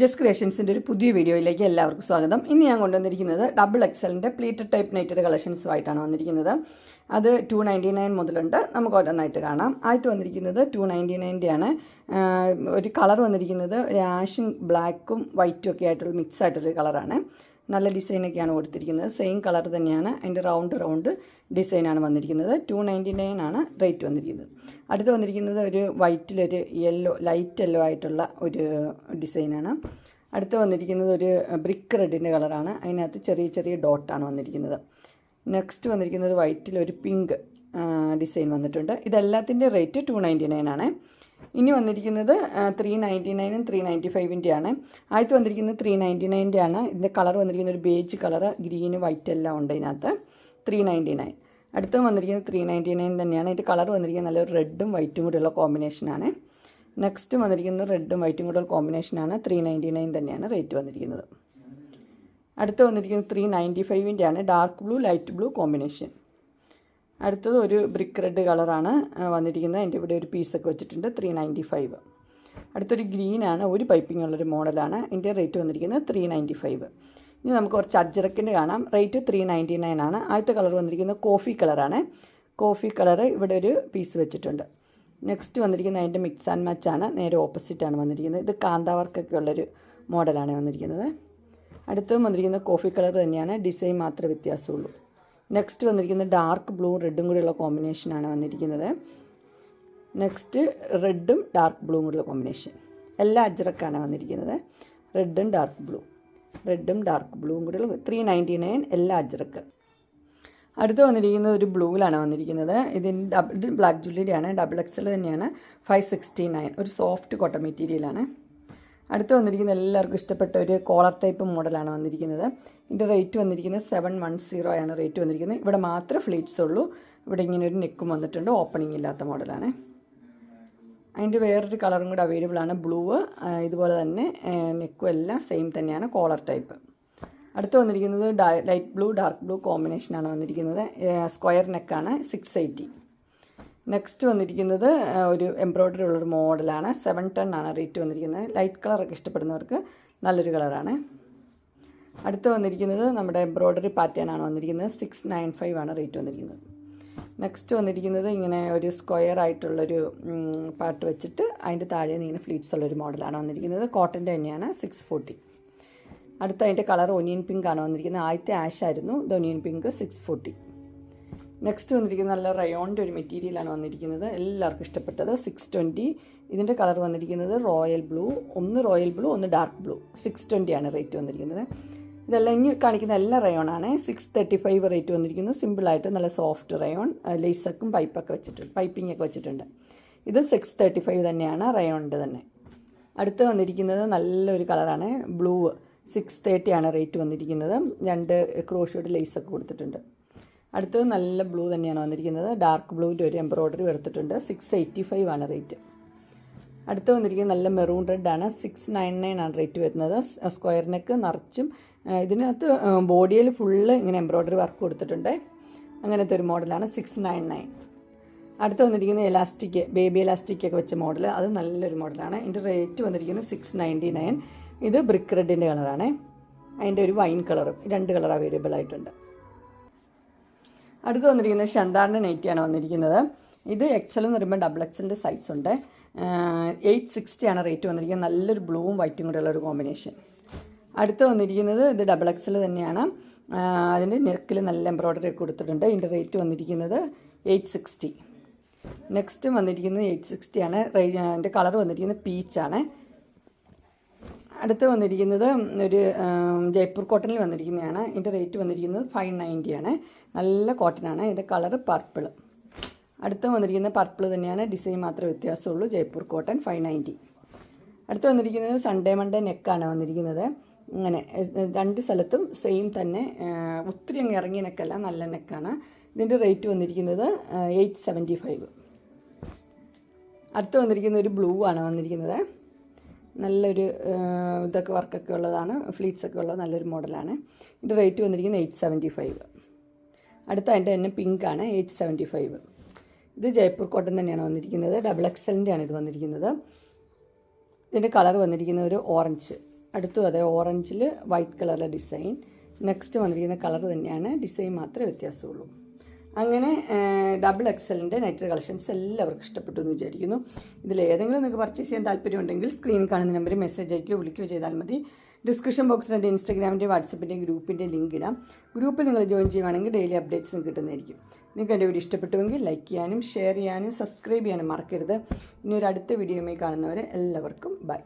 Just ക്രിയേഷൻസിന്റെ ഒരു പുതിയ വീഡിയോയിലേക്ക് എല്ലാവർക്കും സ്വാഗതം. ഇന്ന് ഞാൻ കൊണ്ടുവന്നിരിക്കുന്നത് ഡബിൾ എക്സലിന്റെ പ്ലീറ്റഡ് ടൈപ്പ് നൈറ്റഡ് കളക്ഷൻസുമായിട്ടാണ് വന്നിരിക്കുന്നത്. അത് ടു നയന്റി നയൻ മുതലുണ്ട്. നമുക്ക് ഓരോന്നായിട്ട് കാണാം. ആദ്യത്തെ വന്നിരിക്കുന്നത് ടു നയന്റി നയന്റെയാണ് ഒരു കളർ വന്നിരിക്കുന്നത് ഒരു ആഷും ബ്ലാക്കും വൈറ്റും ഒക്കെ ആയിട്ടുള്ള മിക്സ് ആയിട്ടൊരു കളറാണ്. നല്ല ഡിസൈനൊക്കെയാണ് കൊടുത്തിരിക്കുന്നത്. സെയിം കളർ തന്നെയാണ്. അതിന്റെ റൗണ്ട് റൗണ്ട് ഡിസൈനാണ് വന്നിരിക്കുന്നത്. ടു നയന്റി നയൻ ആണ് റേറ്റ് വന്നിരിക്കുന്നത്. അടുത്ത് വന്നിരിക്കുന്നത് ഒരു വൈറ്റിലൊരു യെല്ലോ ലൈറ്റ് യെല്ലോ ആയിട്ടുള്ള ഒരു ഡിസൈനാണ് അടുത്ത് വന്നിരിക്കുന്നത് ഒരു ബ്രിക്ക് റെഡിന്റെ കളറാണ് അതിനകത്ത് ചെറിയ ചെറിയ ഡോട്ടാണ് വന്നിരിക്കുന്നത്. നെക്സ്റ്റ് വന്നിരിക്കുന്നത് വൈറ്റിൽ ഒരു പിങ്ക് ഡിസൈൻ വന്നിട്ടുണ്ട്. ഇതെല്ലാത്തിന്റെ റേറ്റ് ടു നയന്റി നയൻ ആണ്. ഇനി വന്നിരിക്കുന്നത് ത്രീ നയന്റി നയനും ത്രീ നയന്റി ഫൈവിന്റെ ആണ്. ആദ്യത്തെ വന്നിരിക്കുന്നത് ത്രീ നയന്റി നയന്റെ ആണ്. ഇതിന്റെ കളർ വന്നിരിക്കുന്ന ഒരു ബേജ് കളർ ഗ്രീന് വൈറ്റ് എല്ലാം ഉണ്ട് ഇതിനകത്ത്. ത്രീ നയന്റി നയൻ അടുത്ത് വന്നിരിക്കുന്നത് ത്രീ നയന്റി നയൻ തന്നെയാണ്. ഇതിന്റെ കളർ വന്നിരിക്കുന്നത് നല്ലൊരു റെഡും വൈറ്റും കൂടെയുള്ള കോമ്പിനേഷനാണ് നെക്സ്റ്റ് വന്നിരിക്കുന്നത് റെഡും വൈറ്റും കൂടെയുള്ള കോമ്പിനേഷനാണ് ത്രീ നയന്റി നയൻ തന്നെയാണ് റേറ്റ് വന്നിരിക്കുന്നത്. അടുത്ത് വന്നിരിക്കുന്നത് ത്രീ നയന്റി ഫൈവിന്റെ ആണ്. Dark blue light blue combination അടുത്തത് ഒരു ബ്രിക്ക് റെഡ് കളറാണ് വന്നിരിക്കുന്നത്. എന്റെ ഇവിടെ ഒരു പീസൊക്കെ വെച്ചിട്ടുണ്ട് ത്രീ നയന്റി ഫൈവ് അടുത്തൊരു ഗ്രീനാണ് ഒരു പൈപ്പിംഗ് ഉള്ളൊരു മോഡലാണ്. ഇതിന്റെ റേറ്റ് വന്നിരിക്കുന്നത് ത്രീ നയന്റി ഫൈവ് ഇനി നമുക്ക് കുറച്ച് അജ്രക്കിന്റെ കാണാം. റേറ്റ് ത്രീ നയന്റി നയൻ ആണ്. ആദ്യത്തെ കളർ വന്നിരിക്കുന്നത് കോഫി കളറാണ് കോഫി കളർ ഇവിടെ ഒരു പീസ് വെച്ചിട്ടുണ്ട്. നെക്സ്റ്റ് വന്നിരിക്കുന്നത് അതിന്റെ മിക്സ് ആൻഡ് മാച്ച് ആണ്. നേരെ ഓപ്പോസിറ്റാണ് വന്നിരിക്കുന്നത്. ഇത് കാന്താവർക്കൊക്കെ ഉള്ളൊരു മോഡലാണ് വന്നിരിക്കുന്നത്. അടുത്തതും വന്നിരിക്കുന്നത് കോഫി കളർ തന്നെയാണ്. ഡിസൈൻ മാത്രമേ വ്യത്യാസമുള്ളൂ. നെക്സ്റ്റ് വന്നിരിക്കുന്നത് ഡാർക്ക് ബ്ലൂ റെഡും കൂടിയുള്ള കോമ്പിനേഷനാണ് വന്നിരിക്കുന്നത്. നെക്സ്റ്റ് റെഡും ഡാർക്ക് ബ്ലൂവും കൂടിയുള്ള കോമ്പിനേഷൻ എല്ലാ അജ്രക്കാണ് വന്നിരിക്കുന്നത്. റെഡും ഡാർക്ക് ബ്ലൂ റെഡും ഡാർക്ക് ബ്ലൂവും കൂടിയുള്ള ത്രീ നയന്റി നയൻ എല്ലാ അജ്രക്ക്. അടുത്ത് വന്നിരിക്കുന്നത് ഒരു ബ്ലൂവിലാണ് വന്നിരിക്കുന്നത്. ഇതിന് ഡബിൾ ഇത് ബ്ലാക്ക് ജ്വല്ലറിയാണ് ഡബിൾ എക്സൽ തന്നെയാണ്. ഫൈവ് സിക്സ്റ്റി നയൻ ഒരു സോഫ്റ്റ് കോട്ടൺ മെറ്റീരിയലാണ് അടുത്ത് വന്നിരിക്കുന്ന എല്ലാവർക്കും ഇഷ്ടപ്പെട്ട ഒരു കോളർ ടൈപ്പ് മോഡലാണ് വന്നിരിക്കുന്നത്. ഇതിന്റെ റേറ്റ് വന്നിരിക്കുന്നത് സെവൻ വൺ സീറോ ആണ് റേറ്റ് വന്നിരിക്കുന്നത്. ഇവിടെ മാത്രമേ ഫ്ലീറ്റ്സ് ഉള്ളൂ. ഇവിടെ ഇങ്ങനെ ഒരു നെക്കും വന്നിട്ടുണ്ട്. ഓപ്പണിംഗ് ഇല്ലാത്ത മോഡലാണ് അതിന്റെ വേറൊരു കളറും കൂടെ അവൈലബിൾ ആണ്. ബ്ലൂ ഇതുപോലെ തന്നെ നെക്കും എല്ലാം സെയിം തന്നെയാണ്. കോളർ ടൈപ്പ് അടുത്ത് വന്നിരിക്കുന്നത് ലൈറ്റ് ബ്ലൂ ഡാർക്ക് ബ്ലൂ കോമ്പിനേഷനാണ് വന്നിരിക്കുന്നത്. സ്ക്വയർ നെക്കാണ് സിക്സ് എയ്റ്റി നെക്സ്റ്റ് വന്നിരിക്കുന്നത് ഒരു എംബ്രോയ്ഡറി ഉള്ളൊരു മോഡലാണ് സെവൻ ടെൻ ആണ് റേറ്റ് വന്നിരിക്കുന്നത്. ലൈറ്റ് കളറൊക്കെ ഇഷ്ടപ്പെടുന്നവർക്ക് നല്ലൊരു കളറാണ് അടുത്ത് വന്നിരിക്കുന്നത് നമ്മുടെ എംബ്രോയ്ഡറി പാറ്റേൺ ആണ് വന്നിരിക്കുന്നത്. സിക്സ് നയൻ ഫൈവ് ആണ് റേറ്റ് വന്നിരിക്കുന്നത്. നെക്സ്റ്റ് വന്നിരിക്കുന്നത് ഇങ്ങനെ ഒരു സ്ക്വയർ ആയിട്ടുള്ളൊരു പാട്ട് വെച്ചിട്ട് അതിന്റെ താഴെ ഇങ്ങനെ ഫ്ലീറ്റ്സ് ഉള്ളൊരു മോഡലാണ് വന്നിരിക്കുന്നത്. കോട്ടന്റെ തന്നെയാണ് സിക്സ് ഫോർട്ടി അടുത്ത അതിന്റെ കളർ ഒനിയൻ പിങ്ക് ആണ് വന്നിരിക്കുന്നത്. ആദ്യത്തെ ആഷ് ആയിരുന്നു ഇത് onion pink six forty next വന്നിരിക്കുന്നത് നല്ല റയോണിന്റെ ഒരു മെറ്റീരിയലാണ് വന്നിരിക്കുന്നത്. എല്ലാവർക്കും ഇഷ്ടപ്പെട്ടത് സിക്സ് ട്വന്റി ഇതിന്റെ കളർ വന്നിരിക്കുന്നത് റോയൽ ബ്ലൂ ഒന്ന് റോയൽ ബ്ലൂ ഒന്ന് ഡാർക്ക് ബ്ലൂ സിക്സ് ട്വന്റി ആണ് റേറ്റ് വന്നിരിക്കുന്നത്. ഇതെല്ലാം ഇനി കാണിക്കുന്ന എല്ലാ റയോണാണ്. സിക്സ് തേർട്ടി ഫൈവ് റേറ്റ് വന്നിരിക്കുന്നു സിമ്പിളായിട്ട് നല്ല സോഫ്റ്റ് റയോൺ ലേസക്കും പൈപ്പൊക്കെ വെച്ചിട്ടുണ്ട് പൈപ്പിംഗ് ഒക്കെ വെച്ചിട്ടുണ്ട്. ഇത് സിക്സ് തേർട്ടി ഫൈവ് തന്നെയാണ് റയോണിന്റെ തന്നെ. അടുത്ത് വന്നിരിക്കുന്നത് നല്ലൊരു കളറാണ് ബ്ലൂ സിക്സ് തേർട്ടി ആണ് റേറ്റ് വന്നിരിക്കുന്നത്. രണ്ട് ക്രോഷിയുടെ ലേസൊക്കെ കൊടുത്തിട്ടുണ്ട്. അടുത്തത് നല്ല ബ്ലൂ തന്നെയാണ് വന്നിരിക്കുന്നത്. ഡാർക്ക് ബ്ലൂവിന്റെ ഒരു എംബ്രോയ്ഡറി എടുത്തിട്ടുണ്ട്. സിക്സ് എയ്റ്റി ഫൈവ് ആണ് റേറ്റ് അടുത്ത് വന്നിരിക്കുന്നത് നല്ല മെറൂൺ റെഡ് ആണ്. സിക്സ് നയൻ നയൻ ആണ് റേറ്റ് വരുന്നത്. സ്ക്വയർ നെക്ക് നിറച്ചും ഇതിനകത്ത് ബോഡിയിൽ ഫുള്ള് ഇങ്ങനെ എംബ്രോയ്ഡറി വർക്ക് കൊടുത്തിട്ടുണ്ട്. അങ്ങനത്തെ ഒരു മോഡലാണ് സിക്സ് നയൻ നയൻ അടുത്ത് വന്നിരിക്കുന്നത് എലാസ്റ്റിക് ബേബി എലാസ്റ്റിക് ഒക്കെ വെച്ച മോഡൽ അത് നല്ലൊരു മോഡലാണ് ഇതിന്റെ റേറ്റ് വന്നിരിക്കുന്നത് സിക്സ് നയന്റി നയൻ ഇത് ബ്രിക്ക് റെഡിന്റെ കളറാണ് അതിന്റെ ഒരു വൈൻ കളറും രണ്ട് കളർ അവൈലബിൾ ആയിട്ടുണ്ട്. അടുത്ത് വന്നിരിക്കുന്നത് ഷന്താറിന്റെ നൈറ്റിയാണ് വന്നിരിക്കുന്നത്. ഇത് എക്സൽ എന്ന് പറയുമ്പോൾ ഡബിൾ എക്സലിന്റെ സൈസ് ഉണ്ട്. എയ്റ്റ് സിക്സ്റ്റി ആണ് റേറ്റ് വന്നിരിക്കുന്നത്. നല്ലൊരു ബ്ലൂവും വൈറ്റും കൂടെയുള്ള ഒരു കോമ്പിനേഷൻ അടുത്ത് വന്നിരിക്കുന്നത് ഇത് ഡബിൾ എക്സിൽ തന്നെയാണ്. അതിന്റെ നെക്കിൽ നല്ല എംബ്രോയ്ഡറി കൊടുത്തിട്ടുണ്ട്. ഇതിന്റെ റേറ്റ് വന്നിരിക്കുന്നത് എയ്റ്റ് സിക്സ്റ്റി നെക്സ്റ്റ് വന്നിരിക്കുന്നത് എയ്റ്റ് സിക്സ്റ്റി ആണ്. അതിന്റെ കളർ വന്നിരിക്കുന്നത് പീച്ചാണ് അടുത്ത് വന്നിരിക്കുന്നത് ഒരു ജയ്പൂർ കോട്ടണിൽ വന്നിരിക്കുന്നതാണ്. ഇതിന്റെ റേറ്റ് വന്നിരിക്കുന്നത് ഫൈവ് നയന്റി ആണ്. നല്ല കോട്ടനാണ് ഇതിന്റെ കളർ പർപ്പിൾ അടുത്ത് വന്നിരിക്കുന്നത് പർപ്പിൾ തന്നെയാണ്. ഡിസൈൻ മാത്രമേ വ്യത്യാസമുള്ളൂ. ജയ്പൂർ കോട്ടൺ ഫൈവ് നയന്റി അടുത്ത് വന്നിരിക്കുന്നത് സൺഡേ മൺഡേ നെക്കാണ് വന്നിരിക്കുന്നത്. അങ്ങനെ രണ്ട് സ്ഥലത്തും സെയിം തന്നെ ഒത്തിരി അങ്ങ് ഇറങ്ങിയ നെക്കല്ല നല്ല നെക്കാണ്. ഇതിന്റെ റേറ്റ് വന്നിരിക്കുന്നത് എയ്റ്റ് സെവന്റി ഫൈവ് അടുത്ത് വന്നിരിക്കുന്ന ഒരു ബ്ലൂ ആണ് വന്നിരിക്കുന്നത്. നല്ലൊരു ഇതൊക്കെ വർക്കൊക്കെ ഉള്ളതാണ് ഫ്ലീറ്റ്സ് ഒക്കെ ഉള്ള നല്ലൊരു മോഡലാണ് ഇതിന്റെ റേറ്റ് വന്നിരിക്കുന്നത് എയ്റ്റ് സെവന്റി ഫൈവ് അടുത്ത അതിന്റെ തന്നെ പിങ്ക് ആണ് എയ്റ്റ് സെവന്റി ഫൈവ് ഇത് ജയ്പൂർ കോട്ടൺ തന്നെയാണ് വന്നിരിക്കുന്നത് ഡബിൾ എക്സലിന്റെ ആണ് ഇത് വന്നിരിക്കുന്നത്. ഇതിന്റെ കളർ വന്നിരിക്കുന്നത് ഒരു ഓറഞ്ച് അടുത്തും അതെ ഓറഞ്ചിൽ വൈറ്റ് കളറിലെ ഡിസൈൻ. നെക്സ്റ്റ് വന്നിരിക്കുന്ന കളർ തന്നെയാണ്. ഡിസൈൻ മാത്രമേ വ്യത്യാസമുള്ളൂ. അങ്ങനെ ഡബിൾ എക്സലിന്റെ നൈറ്റ് കളക്ഷൻസ് എല്ലാവർക്കും ഇഷ്ടപ്പെട്ടു എന്ന് വിചാരിക്കുന്നു. ഇതിൽ ഏതെങ്കിലും നിങ്ങൾക്ക് പർച്ചേസ് ചെയ്യാൻ താല്പര്യമുണ്ടെങ്കിൽ സ്ക്രീനിൽ കാണുന്ന നമ്പറിൽ മെസ്സേജ് അയക്കുകയോ വിളിക്കുകയോ ചെയ്താൽ മതി. ഡിസ്ക്രിപ്ഷൻ ബോക്സിൽ ഇൻസ്റ്റാഗ്രാമിന്റെ വാട്സപ്പിന്റെ ഗ്രൂപ്പിന്റെ ലിങ്ക് ഇടാം ഗ്രൂപ്പിൽ നിങ്ങൾ ജോയിൻ ചെയ്യുവാണെങ്കിൽ ഡെയിലി അപ്ഡേറ്റ്സും കിട്ടുന്നതായിരിക്കും. നിങ്ങൾക്ക് എന്റെ വീഡിയോ ഇഷ്ടപ്പെട്ടുവെങ്കിൽ ലൈക്ക് ചെയ്യാനും ഷെയർ ചെയ്യാനും സബ്സ്ക്രൈബ് ചെയ്യാനും മറക്കരുത്. ഇനി ഒരു അടുത്ത വീഡിയോയുമായി കാണുന്നവരെ എല്ലാവർക്കും ബൈ